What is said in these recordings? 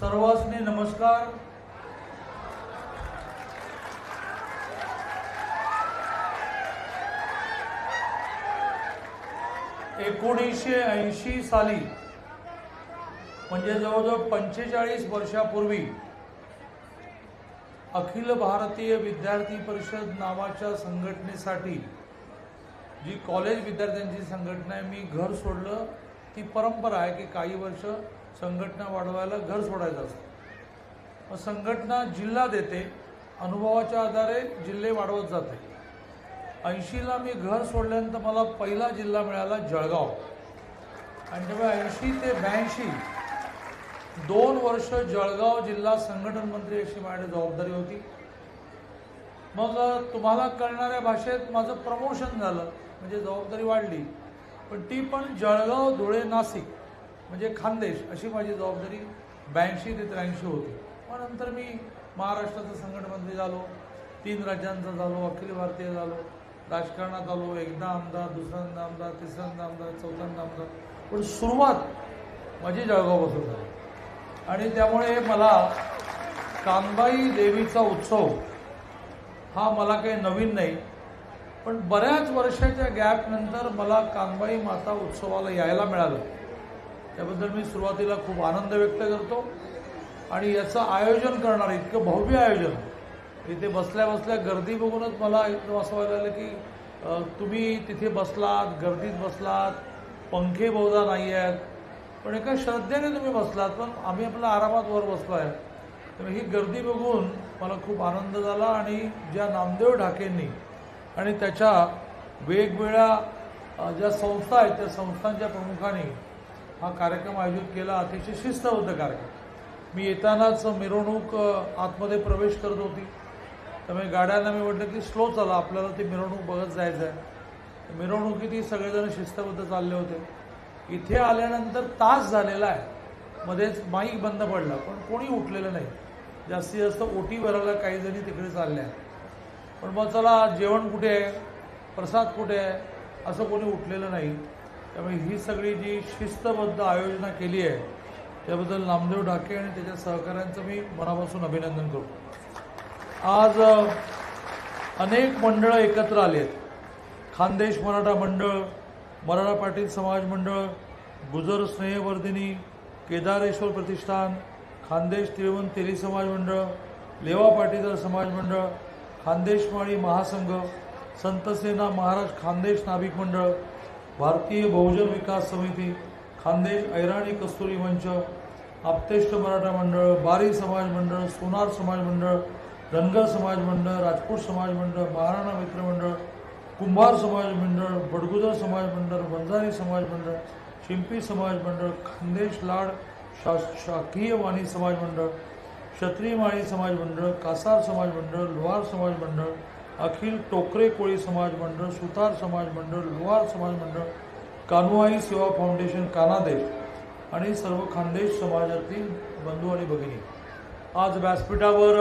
सर्वांसनी नमस्कार. एकोणीसशे ऐंशी साली म्हणजे जवळजवळ पंचेचाळीस वर्षापूर्वी अखिल भारतीय विद्यार्थी परिषद नावाच्या संघटनेसाठी जी कॉलेज विद्यार्थ्यांची संघटना आहे मी घर सोडलं. ती परंपरा आहे की काही वर्ष संघटना वाढवायला घर सोडायचं असतं. मग संघटना जिल्हा देते अनुभवाच्या आधारे जिल्हे वाढवत जाते. ऐंशीला मी घर सोडल्यानंतर मला पहिला जिल्हा मिळाला जळगाव. आणि तेव्हा ऐंशी ते ब्याऐंशी दोन वर्ष जळगाव जिल्हा संघटन मंत्री अशी माझी जबाबदारी होती. मग तुम्हाला कळणाऱ्या भाषेत माझं प्रमोशन झालं. म्हणजे जबाबदारी वाढली. पण ती पण जळगाव धुळे नाशिक. म्हणजे खानदेश अशी माझी जबाबदारी ब्याऐंशी ते त्र्याऐंशी होती. मग नंतर मी महाराष्ट्राचं संघटनमंत्री झालो तीन राज्यांचा झालो अखिल भारतीय झालो राजकारणात आलो एकदा आमदार दुसऱ्यांदा आमदार तिसऱ्यांदा आमदार चौथ्यांदा आमदार. पण सुरुवात माझी जळगावपासून झाली. आणि त्यामुळे मला कानबाई देवीचा उत्सव हा मला काही नवीन नाही पण बऱ्याच वर्षाच्या गॅपनंतर मला कानबाई माता उत्सवाला यायला मिळालं. त्याबद्दल मी सुरुवातीला खूप आनंद व्यक्त करतो. आणि याचं आयोजन करणार इतकं भव्य आयोजन. इथे बसल्या बसल्या गर्दी बघूनच मला एकदम असं व्हायला लागलं की तुम्ही तिथे बसलात गर्दीत बसलात पंखे बहुधा नाही आहेत. पण एका श्रद्धेने तुम्ही बसलात पण आम्ही आपल्या आरामात वर बसलो आहे. तर ही गर्दी बघून मला खूप आनंद झाला आणि ज्या नामदेव ढाकेंनी आणि त्याच्या वेगवेगळ्या ज्या संस्था आहेत त्या संस्थांच्या प्रमुखांनी हा कार्यक्रम आयोजित केला अतिशय शिस्तबद्ध कार्यक्रम. मी येतानाच मिरवणूक आतमध्ये प्रवेश करत होती. त्यामुळे गाड्यांना मी म्हटलं की स्लो चाला आपल्याला ती मिरवणूक बघत जायचं आहे मिरवणुकीतही सगळेजण शिस्तबद्ध चालले होते. इथे आल्यानंतर तास झालेला आहे. मध्येच माईक बंद पडला पण कोणी उठलेलं नाही. जास्तीत जास्त ओटी भरायला काही जणी तिकडे चालल्या पण मग चला जेवण कुठे आहे? प्रसाद कुठे आहे? असं कोणी उठलेलं नाही. त्यामुळे ही सगळी जी शिस्तबद्ध आयोजना केली आहे त्याबद्दल नामदेव ढाके आणि त्याच्या सहकाऱ्यांचं मी मनापासून अभिनंदन करतो. आज अनेक मंडळं एकत्र आली आहेत. खानदेश मराठा मंडळ मराठा पाटील समाज मंडळ गुजर स्नेहवर्धिनी केदारेश्वर प्रतिष्ठान खानदेश तिळवंत तेली समाज मंडळ लेवा पाटीदार समाज मंडळ खानदेश माळी महासंघ संतसेना महाराज खानदेश नाभिक मंडळ भारतीय बहुजन विकास समिती खानदेश ऐराणी कस्तुरी मंच आपतेष्ट मराठा मंडळ बारी समाज मंडळ सोनार समाज मंडळ धनगर समाज मंडळ राजपूत समाज मंडळ महाराणा मित्र मंडळ कुंभार समाज मंडळ बडगुजर समाज मंडळ वंजारी समाज मंडळ शिंपी समाज मंडळ खानदेश लाड शा शाकीय वाणी समाज मंडळ क्षत्रिय माळी समाज मंडळ कासार समाज मंडळ लोहार समाज मंडळ अखिल टोकरे कोळी समाज मंडळ सुतार समाज मंडळ लोहार समाज मंडळ कानुआई सेवा फाउंडेशन कानादेश आणि सर्व खानदेश समाजातील बंधू आणि भगिनी. आज व्यासपीठावर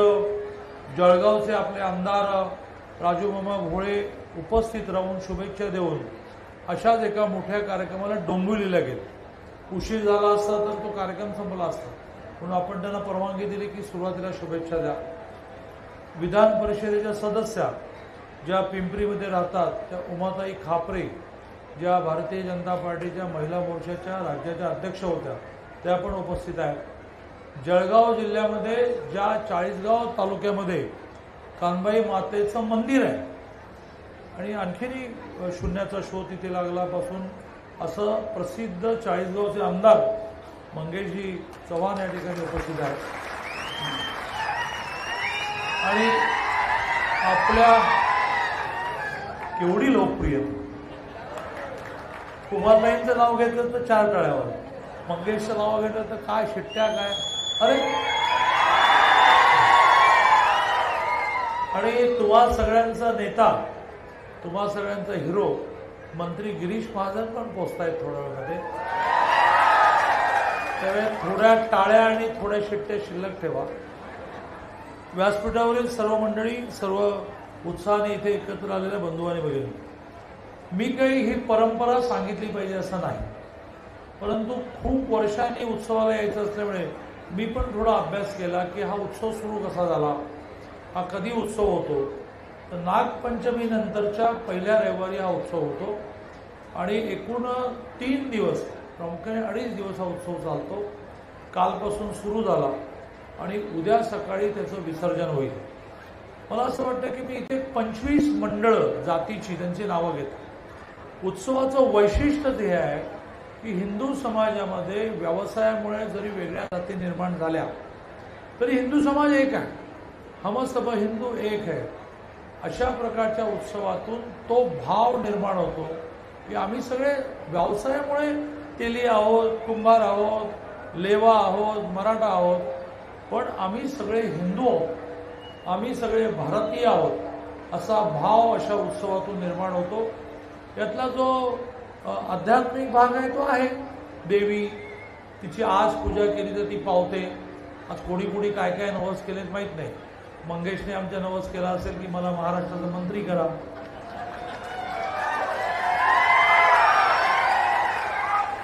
जळगावचे आपले आमदार राजू मामा भोळे उपस्थित राहून शुभेच्छा देऊन अशाच एका मोठ्या कार्यक्रमाला डोंबिवलीला गेले उशीर झाला असता तर तो कार्यक्रम संपला असता. म्हणून आपण त्यांना परवानगी दिली की सुरुवातीला शुभेच्छा द्या. विधान परिषदेच्या सदस्या ज्या पिंपरीमध्ये राहतात त्या उमाताई खापरे ज्या भारतीय जनता पार्टीच्या महिला मोर्चाच्या राज्याच्या अध्यक्ष होत्या त्या पण उपस्थित आहेत. जळगाव जिल्ह्यामध्ये ज्या चाळीसगाव तालुक्यामध्ये कानबाई मातेचं मंदिर आहे आणि आणखीनही शून्याचा शोध तिथे लागलापासून असं प्रसिद्ध चाळीसगावचे आमदार मंगेशजी चव्हाण या ठिकाणी उपस्थित आहेत. आणि आपल्या केवढी लोकप्रिय. कुमारबाईंचं नाव घेतलं तर चार टाळ्यावर मंगेशचं नाव घेतलं तर काय शिट्ट्या काय? अरे! आणि तुम्हा सगळ्यांचा नेता तुम्हा सगळ्यांचा हिरो मंत्री गिरीश महाजन पण पोचतायत थोड्या वेळामध्ये. त्यामुळे थोड्या टाळ्या आणि थोड्या शिट्ट्या शिल्लक ठेवा. व्यासपीठावरील सर्व मंडळी सर्व उत्साहाने इथे एकत्र आलेल्या बंधुवाने आणि मी काही ही परंपरा सांगितली पाहिजे असं नाही. परंतु खूप वर्षांनी उत्सवाला यायचं असल्यामुळे मी पण थोडा अभ्यास केला की हा उत्सव सुरू कसा झाला? हा कधी उत्सव होतो? तर नागपंचमीनंतरच्या पहिल्या रविवारी हा उत्सव होतो. आणि एकूण तीन दिवस प्रामुख्याने अडीच दिवस हा उत्सव चालतो. कालपासून सुरू झाला. आणि उद्या सकाळी त्याचं विसर्जन होईल. मला असं वाटतं की मी इथे पंचवीस मंडळं जातीची त्यांची नावं घेतो उत्सवाचं वैशिष्ट्य हे आहे की हिंदू समाजामध्ये व्यवसायामुळे जरी वेगळ्या जाती निर्माण झाल्या तरी हिंदू समाज एक आहे. हमस्तभ हिंदू एक आहे. अशा प्रकारच्या उत्सवातून तो भाव निर्माण होतो की आम्ही सगळे व्यवसायामुळे तेली आहोत कुंभार आहोत लेवा आहोत मराठा आहोत पण आम्ही सगळे हिंदू आहोत. आम्ही सगळे भारतीय आहोत. असा भाव अशा उत्सवातून निर्माण होतो. यातला जो आध्यात्मिक भाग आहे तो आहे देवी. तिची आज पूजा केली तर ती पावते. आज कोणी कोणी काय काय नवस केलेत माहीत नाही. मंगेशने आमच्या नवस केला असेल की मला महाराष्ट्राचा मंत्री करा.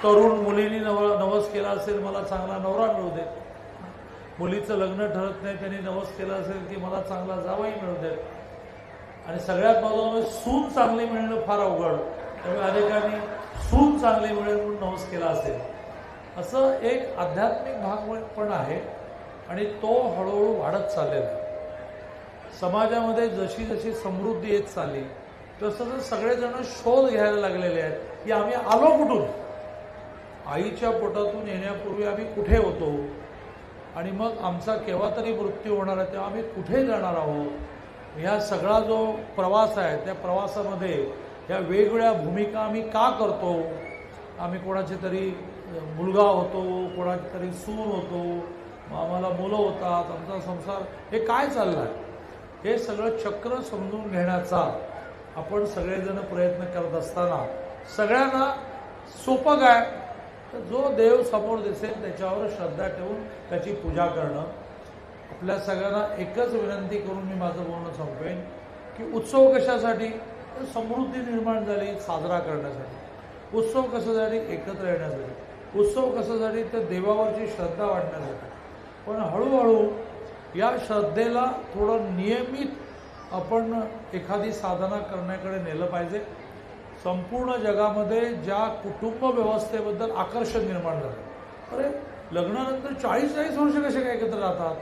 तरुण मुलींनी नव नवस केला असेल मला चांगला नवरा मिळू दे. मुलीचं लग्न ठरत नाही त्यांनी नवस केलं असेल की मला चांगला जावाही मिळू दे आणि सगळ्यात महत्वाचं म्हणजे सून चांगली मिळणं फार अवघड. त्यामुळे अनेकांनी सून चांगली मिळेल म्हणून नवस केला असेल. असं एक आध्यात्मिक भाग पण आहे आणि तो हळूहळू वाढत चाललेला आहे. समाजामध्ये जशी जशी समृद्धी येत चालली तसं तसं सगळेजण शोध घ्यायला लागलेले आहेत की आम्ही आलो कुठून? आईच्या पोटातून येण्यापूर्वी आम्ही कुठे होतो? आणि मग आमचा केव्हा तरी मृत्यू होणार आहे तेव्हा आम्ही कुठे जाणार आहोत? ह्या सगळा जो प्रवास आहे त्या प्रवासामध्ये ह्या वेगवेगळ्या भूमिका आम्ही का करतो? आम्ही कोणाचे तरी मुलगा होतो कोणाची तरी सून होतो मग आम्हाला मुलं होतात आमचा संसार हे काय चाललं आहे हे सगळं चक्र समजून घेण्याचा आपण सगळेजण प्रयत्न करत असताना सगळ्यांना सोपं काय? तर जो देव समोर दिसेल त्याच्यावर श्रद्धा ठेवून त्याची पूजा करणं. आपल्या सगळ्यांना एकच विनंती करून मी माझं बोलणं संपवेन की उत्सव कशासाठी? तर समृद्धी निर्माण झाली साजरा करण्यासाठी. उत्सव कशासाठी? एकत्र येण्यासाठी. उत्सव कशासाठी? तर देवावरची श्रद्धा वाढण्यासाठी. पण हळूहळू या श्रद्धेला थोडं नियमित आपण एखादी साधना करण्याकडे नेलं पाहिजे. संपूर्ण जगामध्ये ज्या कुटुंब व्यवस्थेबद्दल आकर्षण निर्माण झालं. अरे लग्नानंतर चाळीस चाळीस वर्ष कसे काय एकत्र राहतात?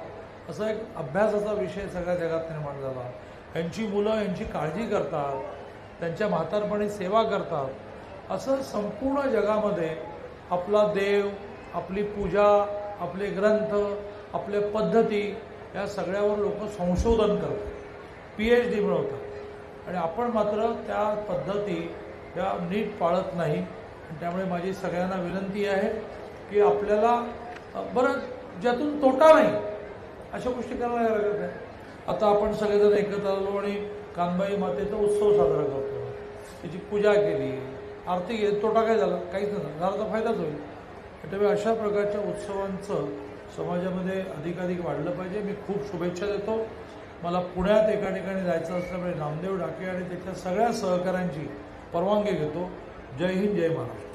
असा एक अभ्यासाचा विषय सगळ्या जगात निर्माण झाला. यांची मुलं यांची काळजी करतात त्यांच्या म्हातारपणी सेवा करतात. असं संपूर्ण जगामध्ये आपला देव आपली पूजा आपले ग्रंथ आपल्या पद्धती या सगळ्यावर लोक संशोधन करतात. पी एच डी मिळवतात. आणि आपण मात्र त्या पद्धती त्या नीट पाळत नाही. आणि त्यामुळे माझी सगळ्यांना विनंती आहे की आपल्याला बरं ज्यातून तोटा नाही अशा गोष्टी करायला लागत आहे आता आपण सगळेजण एकत्र आलो आणि कानबाई मातेचा उत्सव साजरा करतो. त्याची पूजा केली आरती केली तोटा काय झाला? काहीच नाही झाला तर फायदाच होईल. त्यामुळे अशा प्रकारच्या उत्सवांचं समाजामध्ये अधिकाधिक वाढलं पाहिजे. मी खूप शुभेच्छा देतो. मला पुण्यात एका ठिकाणी जायचं असल्यामुळे नामदेव डाके आणि त्याच्या सगळ्या सहकाऱ्यांची परवानगी घेतो. जय हिंद जय महाराष्ट्र.